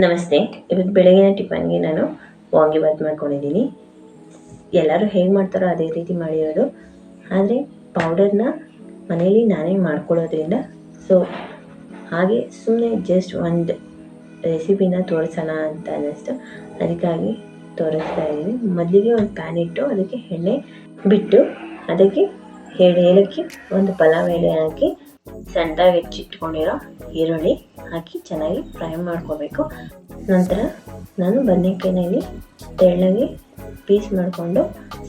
ನಮಸ್ತೆ. ಇವತ್ತು ಬೆಳಗಿನ ಟಿಫನ್ಗೆ ನಾನು ವಾಂಗಿಬಾತ್ ಮಾಡ್ಕೊಂಡಿದ್ದೀನಿ. ಎಲ್ಲರೂ ಹೇಗೆ ಮಾಡ್ತಾರೋ ಅದೇ ರೀತಿ ಮಾಡಿರೋದು ಆದರೆ ಪೌಡರ್ನ ಮನೇಲಿ ನಾನೇ ಮಾಡ್ಕೊಳ್ಳೋದ್ರಿಂದ ಸೊ ಹಾಗೆ ಸುಮ್ಮನೆ ಜಸ್ಟ್ ಒಂದು ರೆಸಿಪಿನ ತೋರಿಸೋಣ ಅಂತ ಅನ್ನಿಸ್ತು. ಅದಕ್ಕಾಗಿ ತೋರಿಸ್ತಾ ಇದ್ದೀನಿ. ಮೊದಲಿಗೆ ಒಂದು ಪ್ಯಾನ್ ಇಟ್ಟು ಅದಕ್ಕೆ ಎಣ್ಣೆ ಬಿಟ್ಟು ಅದಕ್ಕೆ ಎರಡು ಏಲಕ್ಕಿ ಒಂದು ಪಲಾವ್ ಎಲೆ ಹಾಕಿ ಸಣ್ಣದಾಗಿ ಹೆಚ್ಚಿಟ್ಕೊಂಡಿರೋ ಈರುಳ್ಳಿ ಹಾಕಿ ಚೆನ್ನಾಗಿ ಫ್ರೈ ಮಾಡ್ಕೋಬೇಕು. ನಂತರ ನಾನು ಬದನೆಕಾಯಿನಲ್ಲಿ ತೆಳ್ಳಗೆ ಪೀಸ್ ಮಾಡಿಕೊಂಡು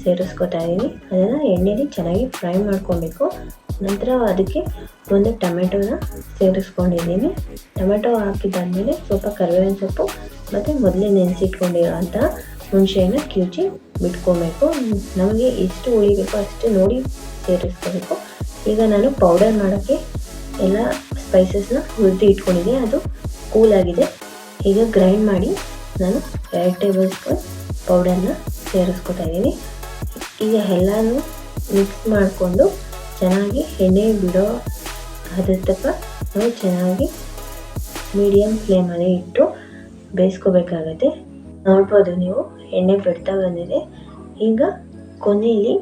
ಸೇರಿಸ್ಕೊತಾ ಇದ್ದೀನಿ ಅದನ್ನು ಎಣ್ಣೆಲಿ ಚೆನ್ನಾಗಿ ಫ್ರೈ ಮಾಡ್ಕೊಬೇಕು. ನಂತರ ಅದಕ್ಕೆ ಒಂದು ಟೊಮೆಟೊನ ಸೇರಿಸ್ಕೊಂಡಿದ್ದೀನಿ. ಟೊಮೆಟೊ ಹಾಕಿದ್ದಾದಮೇಲೆ ಸ್ವಲ್ಪ ಕರಿಬೇವಿನ ಸೊಪ್ಪು ಮತ್ತು ಮೊದಲೇ ನೆನೆಸಿಟ್ಕೊಂಡಿರೋ ಹುಣಸೆಯನ್ನು ಕಿವುಚಿ ಬಿಟ್ಕೊಬೇಕು. ನಮಗೆ ಎಷ್ಟು ಉಳಿಬೇಕು ಅಷ್ಟು ನೋಡಿ ಸೇರಿಸ್ಕೋಬೇಕು. ಈಗ ನಾನು ಪೌಡರ್ ಮಾಡೋಕ್ಕೆ ಎಲ್ಲ ಸ್ಪೈಸಸ್ನ ಹುರಿದು ಇಟ್ಕೊಂಡಿದ್ದೆ ಅದು ಕೂಲ್ ಆಗಿದೆ. ಈಗ ಗ್ರೈಂಡ್ ಮಾಡಿ ನಾನು ಎರಡು ಟೇಬಲ್ ಸ್ಪೂನ್ ಪೌಡರ್ನ ಸೇರಿಸ್ಕೊತಾ ಇದ್ದೀನಿ. ಈಗ ಎಲ್ಲನೂ ಮಿಕ್ಸ್ ಮಾಡಿಕೊಂಡು ಚೆನ್ನಾಗಿ ಎಣ್ಣೆ ಬಿಡೋ ಅದ್ರ ತಕ್ಕ ನಾವು ಚೆನ್ನಾಗಿ ಮೀಡಿಯಮ್ ಫ್ಲೇಮಲ್ಲಿ ಇಟ್ಟು ಬೇಯಿಸ್ಕೋಬೇಕಾಗತ್ತೆ. ನೋಡ್ಬೋದು ನೀವು ಎಣ್ಣೆ ಬಿಡ್ತಾ ಬಂದಿದೆ. ಈಗ ಕೊನೆಯಲ್ಲಿ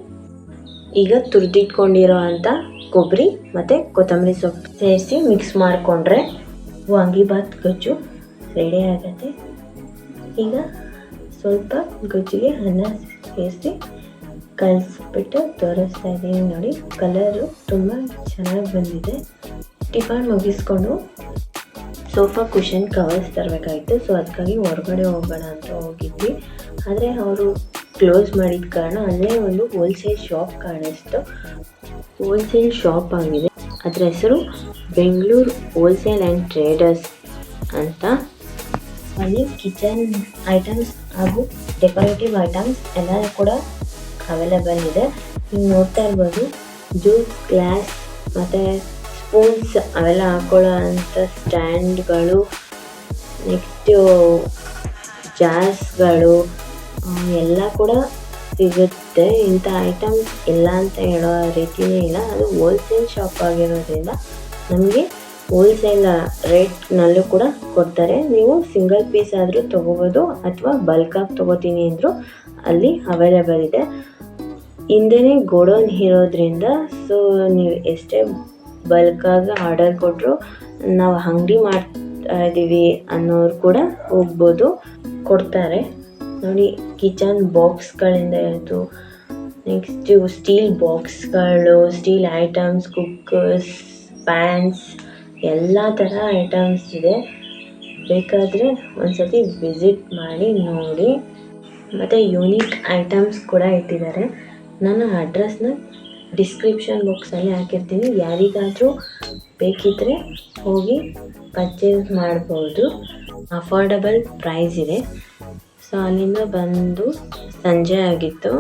ಈಗ ತುರಿದಿಟ್ಕೊಂಡಿರೋ ಅಂಥ ಕೊಬ್ಬರಿ ಮತ್ತು ಕೊತ್ತಂಬರಿ ಸೊಪ್ಪು ಸೇರಿಸಿ ಮಿಕ್ಸ್ ಮಾಡಿಕೊಂಡ್ರೆ ವಾಂಗಿಬಾತ್ ಗೊಜ್ಜು ರೆಡಿ ಆಗುತ್ತೆ. ಈಗ ಸ್ವಲ್ಪ ಗೊಜ್ಜಿಗೆ ಅನ್ನ ಸೇರಿಸಿ ಕಲಿಸ್ಬಿಟ್ಟು ತೋರಿಸ್ತಾ ಇದ್ದೀನಿ ನೋಡಿ. ಕಲರು ತುಂಬ ಚೆನ್ನಾಗಿ ಬಂದಿದೆ. ಟಿಫನ್ ಮುಗಿಸ್ಕೊಂಡು ಸೋಫಾ ಕುಷನ್ ಕವರ್ಸ್ ತರಬೇಕಾಗಿತ್ತು. ಸೊ ಅದಕ್ಕಾಗಿ ಹೊರಗಡೆ ಹೋಗೋಣ ಅಂತ ಹೋಗಿದ್ವಿ. ಆದರೆ ಅವರು ಕ್ಲೋಸ್ ಮಾಡಿದ ಕಾರಣ ಅಲ್ಲೇ ಒಂದು ಹೋಲ್ಸೇಲ್ ಶಾಪ್ ಕಾಣಿಸ್ತು. ಹೋಲ್ಸೇಲ್ ಶಾಪ್ ಆಗಿದೆ. ಅದರ ಹೆಸರು ಬೆಂಗಳೂರು ಹೋಲ್ಸೇಲ್ ಆ್ಯಂಡ್ ಟ್ರೇಡರ್ಸ್ ಅಂತ. ಅಲ್ಲಿ ಕಿಚನ್ ಐಟಮ್ಸ್ ಹಾಗೂ ಡೆಕೋರೇಟಿವ್ ಐಟಮ್ಸ್ ಎಲ್ಲ ಕೂಡ ಅವೈಲೇಬಲ್ ಇದೆ. ನೀವು ನೋಡ್ತಾ ಇರ್ಬೋದು ಜ್ಯೂಸ್ ಗ್ಲಾಸ್ ಮತ್ತು ಸ್ಪೂನ್ಸ್ ಅವೆಲ್ಲ ಹಾಕೊಳ್ಳೋ ಅಂಥ ಸ್ಟ್ಯಾಂಡ್ಗಳು ನೆಕ್ಸ್ಟು ಜಾರ್ಸ್ಗಳು ಎಲ್ಲ ಕೂಡ ಸಿಗುತ್ತೆ. ಇಂಥ ಐಟಮ್ಸ್ ಇಲ್ಲ ಅಂತ ಹೇಳೋ ರೀತಿಯೇ ಇಲ್ಲ. ಅದು ಹೋಲ್ಸೇಲ್ ಶಾಪ್ ಆಗಿರೋದ್ರಿಂದ ನಮಗೆ ಹೋಲ್ಸೇಲ್ ರೇಟ್ನಲ್ಲೂ ಕೂಡ ಕೊಡ್ತಾರೆ. ನೀವು ಸಿಂಗಲ್ ಪೀಸ್ ಆದರೂ ತೊಗೋಬೋದು ಅಥವಾ ಬಲ್ಕಾಗಿ ತೊಗೋತೀನಿ ಅಂದರೂ ಅಲ್ಲಿ ಅವೈಲೇಬಲ್ ಇದೆ. ಹಿಂದೆನೇ ಗೋಡೌನ್ ಇರೋದ್ರಿಂದ ಸೊ ನೀವು ಎಷ್ಟೇ ಬಲ್ಕಾಗಿ ಆರ್ಡರ್ ಕೊಟ್ಟರು ನಾವು ಅಂಗಡಿ ಮಾಡ್ತಾ ಇದ್ದೀವಿ ಅನ್ನೋರು ಕೂಡ ಹೋಗ್ಬೋದು. ಕೊಡ್ತಾರೆ. ನೋಡಿ ಕಿಚನ್ ಬಾಕ್ಸ್ಗಳಿಂದ ಹಿಡಿದು ನೆಕ್ಸ್ಟು ಸ್ಟೀಲ್ ಬಾಕ್ಸ್ಗಳು ಸ್ಟೀಲ್ ಐಟಮ್ಸ್ ಕುಕ್ಕರ್ಸ್ ಪ್ಯಾನ್ಸ್ ಎಲ್ಲ ಥರ ಐಟಮ್ಸ್ ಇದೆ. ಬೇಕಾದರೆ ಒಂದು ಸತಿ ವಿಸಿಟ್ ಮಾಡಿ, ನೋಡಿ. ಮತ್ತು ಯೂನಿಕ್ ಐಟಮ್ಸ್ ಕೂಡ ಇಟ್ಟಿದ್ದಾರೆ. ನಾನು ಅಡ್ರೆಸ್ನ ಡಿಸ್ಕ್ರಿಪ್ಷನ್ ಬಾಕ್ಸಲ್ಲಿ ಹಾಕಿರ್ತೀನಿ. ಯಾರಿಗಾದರೂ ಬೇಕಿದ್ದರೆ ಹೋಗಿ ಪರ್ಚೇಸ್ ಮಾಡ್ಬೋದು. ಅಫೋರ್ಡಬಲ್ ಪ್ರೈಸ್ ಇದೆ. ಸೊ ಅಲ್ಲಿಂದ ಬಂದು ಸಂಜೆ ಆಗಿತ್ತು.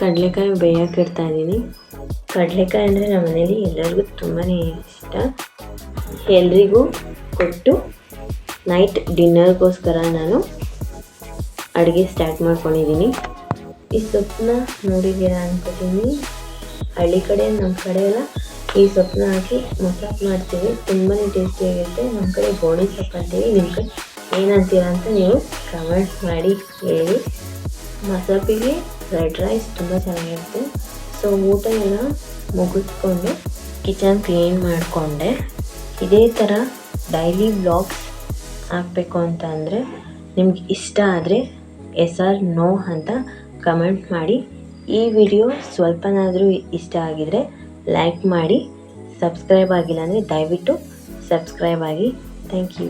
ಕಡಲೆಕಾಯಿ ಬೇಯಕ್ಕೆ ಇಡ್ತಾ ಇದ್ದೀನಿ. ಕಡಲೆಕಾಯಿ ಅಂದರೆ ನಮ್ಮ ಮನೇಲಿ ಎಲ್ಲರಿಗೂ ತುಂಬಾ ಇಷ್ಟ. ಎಲ್ರಿಗೂ ಕೊಟ್ಟು ನೈಟ್ ಡಿನ್ನರ್ಗೋಸ್ಕರ ನಾನು ಅಡುಗೆ ಸ್ಟಾರ್ಟ್ ಮಾಡ್ಕೊಂಡಿದ್ದೀನಿ. ಈ ಸೊಪ್ಪನ್ನ ನೋಡಿದ್ದೀರಾ ಅನ್ಕೋತೀನಿ. ಹಳ್ಳಿ ಕಡೆ ನಮ್ಮ ಕಡೆ ಎಲ್ಲ ಈ ಸೊಪ್ಪನ್ನ ಹಾಕಿ ಮಸಾಲೆ ಮಾಡ್ತೀವಿ. ತುಂಬಾ ಟೇಸ್ಟಿಯಾಗಿರುತ್ತೆ ನಮ್ಮ ಕಡೆ ಗೋಣಿ ಸೊಪ್ಪು ಅಂತೀವಿ ನಿಮ್ಮ ಕಡೆ ಏನಂತೀರ ಅಂತ ನೀವು ಕಮೆಂಟ್ ಮಾಡಿ ಹೇಳಿ. ಮಸಾಪಿಗೆ ರೆಡ್ ರೈಸ್ ತುಂಬ ಚೆನ್ನಾಗಿರುತ್ತೆ. ಸೊ ಊಟ ಎಲ್ಲ ಮುಗಿಸ್ಕೊಂಡು ಕಿಚನ್ ಕ್ಲೀನ್ ಮಾಡಿಕೊಂಡೆ. ಇದೇ ಥರ ಡೈಲಿ ಬ್ಲಾಗ್ಸ್ ಹಾಕಬೇಕು ಅಂತ ಅಂದರೆ ನಿಮ್ಗೆ ಇಷ್ಟ ಆದರೆ ಎಸ್ ಆರ್ ನೋ ಅಂತ ಕಮೆಂಟ್ ಮಾಡಿ. ಈ ವಿಡಿಯೋ ಸ್ವಲ್ಪನಾದರೂ ಇಷ್ಟ ಆಗಿದರೆ ಲೈಕ್ ಮಾಡಿ. ಸಬ್ಸ್ಕ್ರೈಬ್ ಆಗಿಲ್ಲ ಅಂದರೆ ದಯವಿಟ್ಟು ಸಬ್ಸ್ಕ್ರೈಬ್ ಆಗಿ. Thank you